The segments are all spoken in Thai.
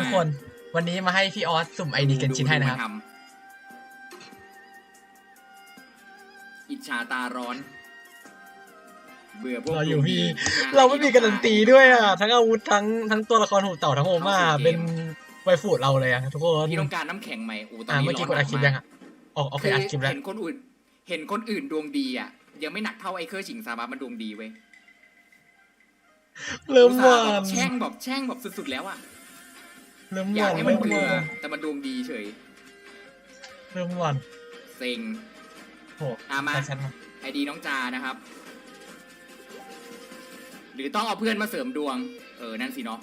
ทุกคน วันนี้มาให้พี่ออสสุ่มไอดีกันชินให้นะครับ ดูมาทำอิจฉาตาร้อน เบื่อพวกเราอยู่พี่ดูดีเราไม่มีการันตีด้วยอะ ทั้งอาวุธทั้งทั้งตัวละครหูเต่าทั้งโอมาเป็นไวฟูดเราเลยอะทุกคนพี่ต้องการน้ำแข็งไหมโอ้ตอนอ่านี้เมื่อกี้กดร้อัดคลิปยังอะออกโอเคอัดคลิปแล้ว เห็นคนอื่น เห็นคนอื่นดวงดีอะ ยังไม่หนักเท่าไอ้เครือชิงซาบะมันดวงดีเว้ยเริ่มอุตหส่าวาห์แบน บแช่งแบบแช่งแบบสุดๆแล้วอะ เริ่มหากนอยาวให้มัเริ่นมเกลืหอวานแต่มันดวงดีเฉย เริ่มหวานเซ็ง โหอะมาใส่ฉันมาไอดีน้องจานะครับ หรือต้องเอาเพื่อนมาเสริมดวง เออ นั่นสิเนาะ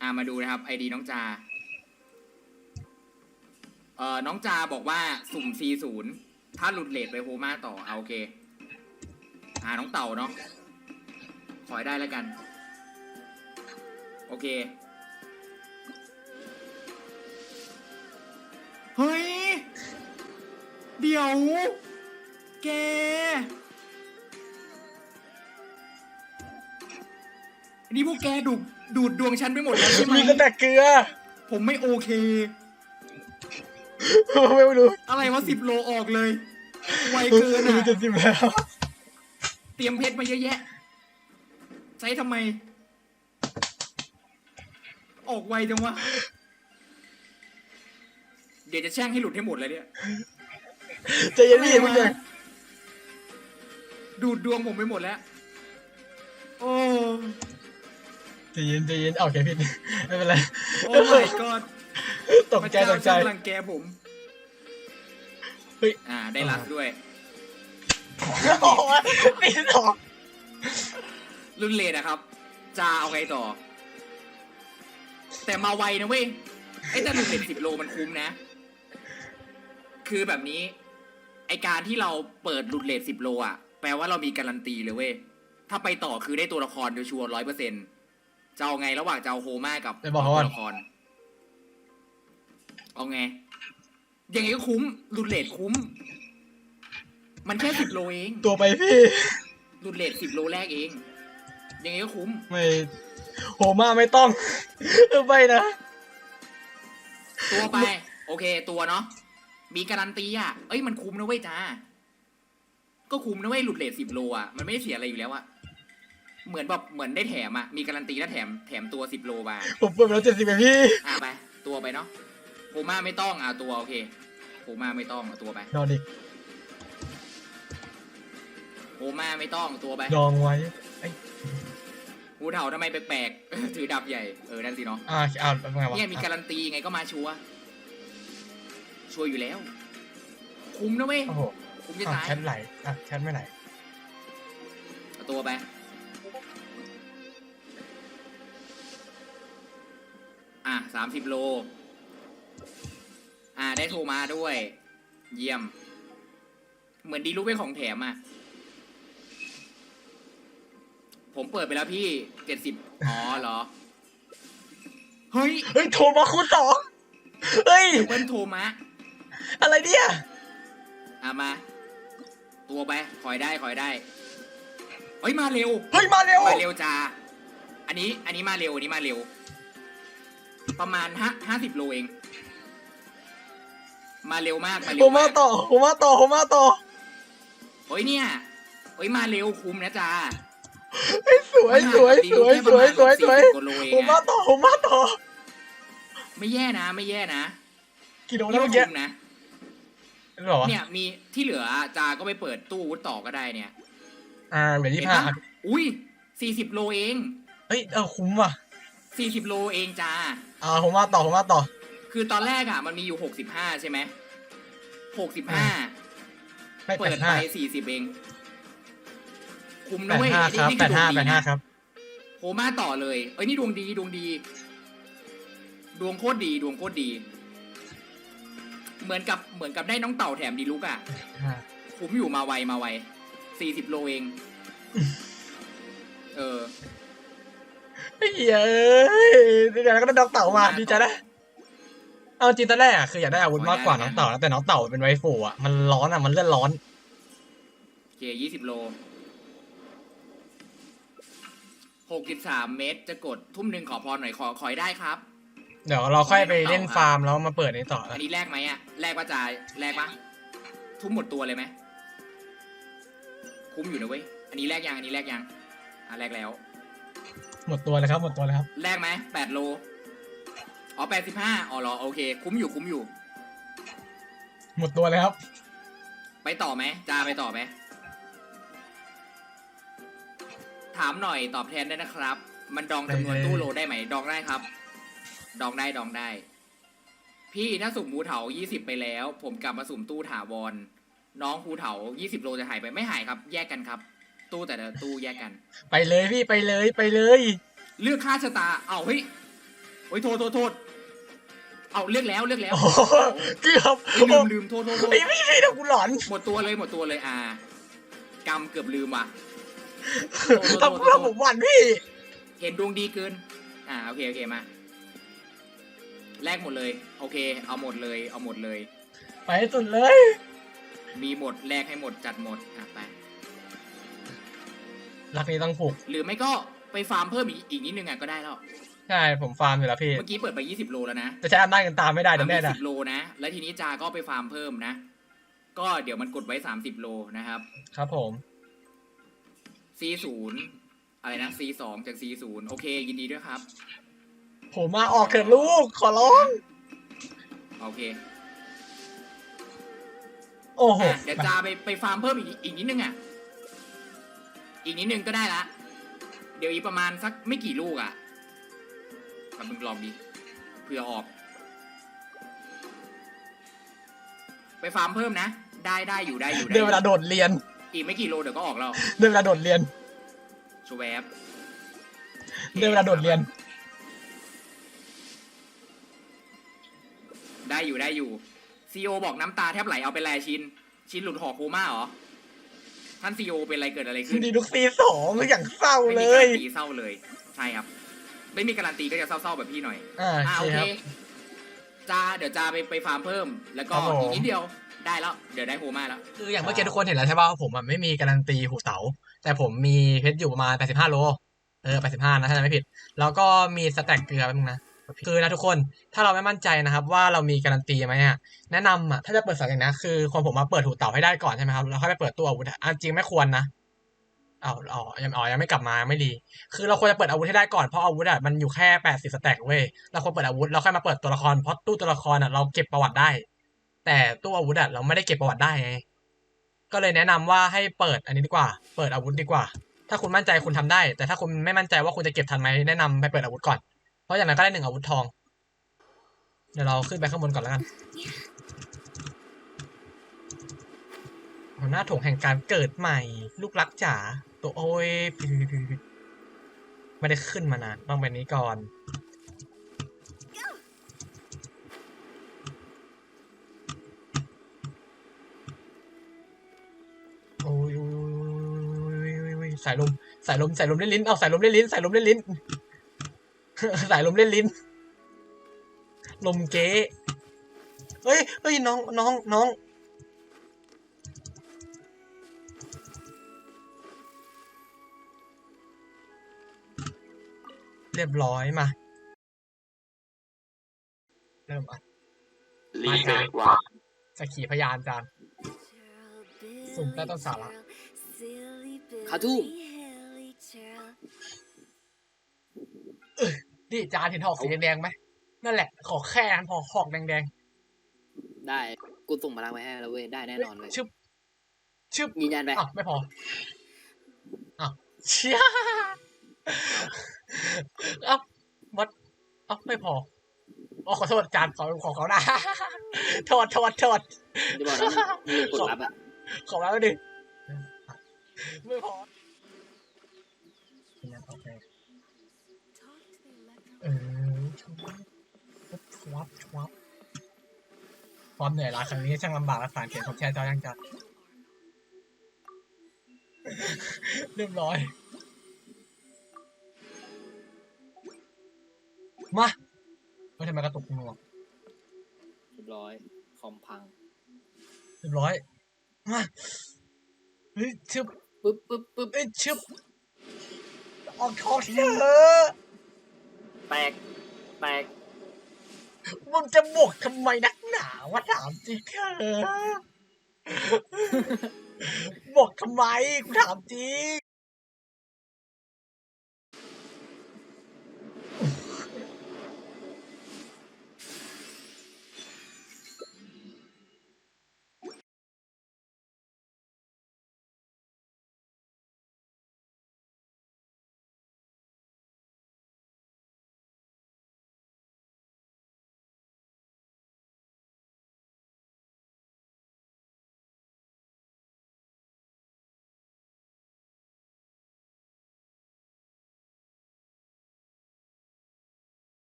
อ่ามาดูนะครับไอดีน้องจา เอ่อ น้องจาบอกว่าสุ่ม 40 ถ้าหลุดเลทไปโฮมาต่อ เอาโอเค อ่า น้องเต่าเนาะ ขอให้ได้แล้วกัน โอเค เดี๋ยว แก นี่พวกแกดูดดูดดวงฉันไปหมดแล้วใช่ไหมมีก็แต่เกลือ ผมไม่โอเค ไม่รู้อะไรวะสิบโลออกเลย ไวเกินมีอะเจ็ดสิบแล้ว เตรียมเพชรมาเยอะแยะ ใช้ทำไม ออกไวจังวะ เดี๋ยวจะแช่งให้หลุดให้หมดเลยเนี่ย ใจเย็นพี่พี่แจงดูดดวงผมไปหมดแล้ว โอ้ใจเย็นใจเย็นเอาโอเคพี่ไม่เป็นไรโอ้ my god ตกใจพระตกใจเาช่างรังแกผมเฮ้ยอ่าได้รัสด้วยโอ้ยตีสองรุ่นเลนนะครับจะเอาไงต่อ แต่มาไวนะเว้ยไอ้แต่รุ่นเลนสิบโลมันคุ้มนะ คือแบบนี้ ไอการที่เราเปิดรุ่นเลนสิบโลอะ แปลว่าเรามีการันตีเลยเว้ย ถ้าไปต่อคือได้ตัวละครโดยชัวร์ร้อยเปอร์เซ็นต์จะเอาไงระหว่างจะเอาโฮมากับไปบอกเขาก่อน ตัวละคร เอาไง ยังไงก็คุ้มรุ่นเลนคุ้ม มันแค่สิบโลเองตัวไปพี่รุ่นเลนสิบโลแรกเอง ยังไงก็คุ้ม ไม่โหมาไม่ต้อง เออไปนะ ตัวไป โอเคตัวเนาะ มีการันตีอะ เอ้ยมันคุ้มนะเว้ยจ้า ก็คุ้มนะเว้ยหลุดเลทสิบโลอะ มันไม่ได้เสียอะไรอยู่แล้วอะ เหมือนแบบเหมือนได้แถมอะ มีการันตีแล้วแถมแถมตัวสิบโลมาผมเปิดไปแล้วเจ็ดสิบพี่อะไป ตัวไปเนาะโฮมาไม่ต้องอะตัวโอเคโฮมาไม่ต้องเอาตัวไปนอนอีกโฮมาไม่ต้องตัวไปดองไว้หูเถ่าทำไมแปลกๆ ถือดาบใหญ่ เออนั่นสิเนาะอ่าอ่าเป็นไงวะเนี่ยมีการันตีไงก็มาชัวร์ ชัวร์อยู่แล้ว คุ้มนะเว้ย โอ้โหคุ้มจะอะตายแชทไหลอะแชทไม่ไหลเอาตัวไป อะสามสิบโล อะได้โทรมาด้วย เยี่ยม เหมือนดีรู้เป็นของแถมอะ ผมเปิดไปแล้วพี่เจ็ดสิบอ๋อเหรอ เฮ้ย เฮ้ยโทรมาคูณสองเฮ้ย เบิ้ลโทรมา อะไรเนี่ยอะมา ตัวไปคอยได้คอยได้เฮ้ยมาเร็ว เฮ้ยมาเร็ว มาเร็วจ้าอันนี้อันนี้มาเร็วอันนี้มาเร็ว ประมาณห้าห้าสิบโลเอง มาเร็วมากมาเร็ผวมมามากต่อผมมาต่อผมมาต่อเฮ้ยเนี่ยเฮ้ยมาเร็วคุ้มนะจ้าเฮ้ยสวยสวยสวยสวยสวยสวยกว่าโลเองผมมาอะต่อผมมาต่อ ไม่แย่นะ ไม่แย่นะกี่โลนี่แล้วว่าเมื่อกี้คุ้มนะ หรอวะเนี่ยมีที่เหลือจาก็ไปเปิดตู้อาวุธต่อก็ได้เนี่ย อ่าเหลือยี่เห็นห้าปะ อุ้ยสี่สิบโลเองเฮ้ยเออคุ้มว่ะสี่สิบโลเองจ้า อ่าผมมาต่อผมมาต่อ คือตอนแรกอะมันมีอยู่หกสิบห้าใช่ไหมหกสิบห้าไม่แปเปิดดห้าไปสี่สิบเอง คุ้มแปนะดเว้ยห้านี่ครับนี่แปคือดดวห้างดีแปดห้านะ ครับโหมาต่อเลย เอ้ยนี่ดวงดีดวงดี ดวงโคตรดีดวงโคตรดี เหมือนกับเหมือนกับได้น้องเต่าแถมดีลุกอะอ่าคุ้มอยู่มาไวมาไวสี่สิบโลเอง เออ เฮ้ยเอ้ยเดี๋ยวเราก็ได้น้องเต่ามาดีใจนะเอาจริงตอนแรกอะคืออยากได้อาวุธมากกว่าน้องเต่านะแต่น้องเต่าเป็นไวฟูอะมันร้อนอะมันเลื่อนร้อน โอเคยี่สิบโลหกสิบสามเมตรจะกดทุ่มหนึ่งขอพรหน่อยขอขอยได้ครับ เดี๋ยวเราค่อยไปเล่นฟาร์มแล้วมาเปิดนี้ต่ออันนี้แลกไหมอะแลกว่าจะแลกปะทุ่มหมดตัวเลยไหมคุ้มอยู่นะเว้ยอันนี้แลกยังอันนี้แลกยังอะแลกแล้ว หมดตัวเลยครับ หมดตัวเลยครับ แลกไหมแปดโลอ๋อแปดสิบห้าอ๋อเหรอโอเค คุ้มอยู่คุ้มอยู่ หมดตัวเลยครับ ไปต่อไหมจาไปต่อไหมถามหน่อยตอบแทนได้นะครับ มันดองจำนวนได้เลยตู้โลได้ไหมดองได้ครับ ดองได้ดองได้ พี่ถ้าสุ่มภูเถายี่สิบไปแล้ว ผมกลับมาสุ่มตู้ถาวร น้องภูเถายี่สิบโลจะหายไปไม่หายครับ แยกกันครับ ตู้แต่ละตู้แยกกัน ไปเลยพี่ไปเลยไปเลย เลือกค่าชะตา เอาเฮ้ยเฮ้ยโทษโทษโทษเอาเลือกแล้วเลือกแล้วโอ้โหเกือบเฮ้ยลืมลืมโทษโทษโทษไอ้พี่พี่เดี๋ยวกูหลอนหมดตัวเลยหมดตัวเลยอ่ากรรมเกือบลืมว่ะทำเพื่อผมหวันพี่ เห็นดวงดีเกิน อ่าโอเคโอเคมา แลกหมดเลย โอเค เอาหมดเลย เอาหมดเลย ไปให้สุดเลย มีหมดแลกให้หมดจัดหมดอะไป รักนี้ต้องผูก หรือไม่ก็ไปฟาร์มเพิ่มอีกอีกนิดนึงอะก็ได้แล้ว ใช่ ผมฟาร์มอยู่แล้วพี่ เมื่อกี้เปิดไป 20 โลแล้วนะจะใช้อำนาจกันตามไม่ได้เดี๋ยวแม่สินะบโลนะ แล้วทีนี้จาก็ไปฟาร์มเพิ่มนะ ก็เดี๋ยวมันกดไว้ 30 โลนะครับ ครับผม C0 อะไรนะ C2 จาก C0 โอเค ยินดีด้วยครับ ผมมาออกเถิดลูก ขอร้อง โอเคโอ้โห อะเดี๋ยวจาไปไปฟาร์มเพิ่มอีกอีกนิดนึงอะ อีกนิดนึงก็ได้ละ เดี๋ยวอีกประมาณสักไม่กี่ลูกอะมามึงลองดิเผื่อออก ไปฟาร์มเพิ่มนะ ได้ได้อยู่ได้อยู่ได้เดินเวลาอยู่โดดเรียน อีกไม่กี่โลเดี๋ยวก็ออกแล้วเดินเวลาโดดเรียน ชวบเดินเวลาโดดเรียน ได้อยู่ได้อยู่ซีโอบอกน้ำตาแทบไหลเอาไปแลชิน ชินหลุดหอโคม่าเหรอ ท่านซีโอเป็นอะไรเกิดอะไรขึ้นดีทุกซีสองอย่างเศร้าไม่เลมีการัย นตีเศร้าเลย ใช่ครับ ไม่มีการันตีก็จะเศร้าๆแบบพี่หน่อย อ่าอ่าโอโอเคเคครับจ้าเดี๋ยวจ้าไปไปฟาร์มเพิ่ม แล้วก็ครับผม อีกนิดเดียวได้แล้ว เดี๋ยวได้โฮม่าแล้ว คืออย่างเมื่อกี้ทุกคนเห็นแล้วใช่ป่ะว่าผมอะไม่มีการันตีหูเต๋าแต่ผมมีเพชรอยู่ประมาณ 85 โล เออ 85 นะถ้าจำไม่ผิด แล้วก็มีสแต็กเกลือแป๊บนึงนะ คือนะทุกคนถ้าเราไม่มั่นใจนะครับ ว่าเรามีการันตีไหมอะแนะนำอะถ้าจะเปิดสักอย่างนะคือคนผมมาเปิดหูเต๋าให้ได้ก่อนใช่ไหมครับแล้วค่อยไปเปิดตัวอาวุธอะอะจริงไม่ควรนะเอาเอยังอ๋อยังไม่กลับมาไม่ดี คือเราควรจะเปิดอาวุธให้ได้ก่อนเพราะอาวุธอะมันอยู่แค่80สแต็กเว้ยเราควรเปิดอาวุธแล้วค่อยมาเปิดตัวละครเพราะตู้ตัวละครอะเราเก็บประวัติได้ แต่ตู้อาวุธอะเราไม่ได้เก็บประวัติได้ไงก็เลยแนะนำว่าให้เปิดอันนี้ดีกว่า เปิดอาวุธดีกว่า ถ้าคุณมั่นใจคุณทำได้ แต่ถ้าคุณไม่มั่นใจว่าคุณจะเก็บทันไหมแนะนำไปเปิดอาวุธก่อน เพราะอย่างนั้นก็ได้หนึ่งอาวุธทอง เดี๋ยวเราขึ้นไปข้างบนก่อนแล้วกันหน้าถงแห่งการเกิดใหม่ ลูกรักจ๋าตัวโอ้ยไม่ได้ขึ้นมานานต้องไปนี้ก่อนโอ้ยโอ้ยโอ้ยโอ้ยโอ้ยโอ้ยสายลมสายลมสายลมเล่นลิ้นเอาสายลมเล่นลิ้นสายลมเล่นลิ้น สายลมเล่นลิ้น ลมเก๊เฮ้ยเฮ้ยน้องน้องน้องเรียบร้อยมา เริ่มอะรีเกิดว่าสักขีพยานจานสุ่มใต้ต้นสาระขาทุ่ม นี่จานเห็นหอกสีแดงๆไหมนั่นแหละ ขอแค่นั้นพอหอกแดงได้ กูส่งพลังไปให้แล้วเว้ย ได้แน่นอนเลย ๆชึบชึบ ยืนยันไปอะไม่พออะเชี่ยเอ้ามัดเอ้าไม่พออ๋อขอโทษจานขอขอเขานะโทษโทษโทษ จะบอกนะมึงกดรับอะขอแล้วดิไม่พอโอเคเออชวับชวับ ความเหนื่อยล้าครั้งนี้ช่างลำบากและสารเขียนของแช่จอยังจัดเรียบร้อย มาเฮ้ยทำไมกระตุกหน่วงเรียบร้อย คอมพัง เรียบร้อย มาเฮ้ยชึบปึ๊บปึ๊บปึ๊บเอ้ยชึบออกทองเถอะแตก แตก มึงจะบวกทำไมนัก หนาวะถามจริงเถอะบวกทำไมกูถามจริง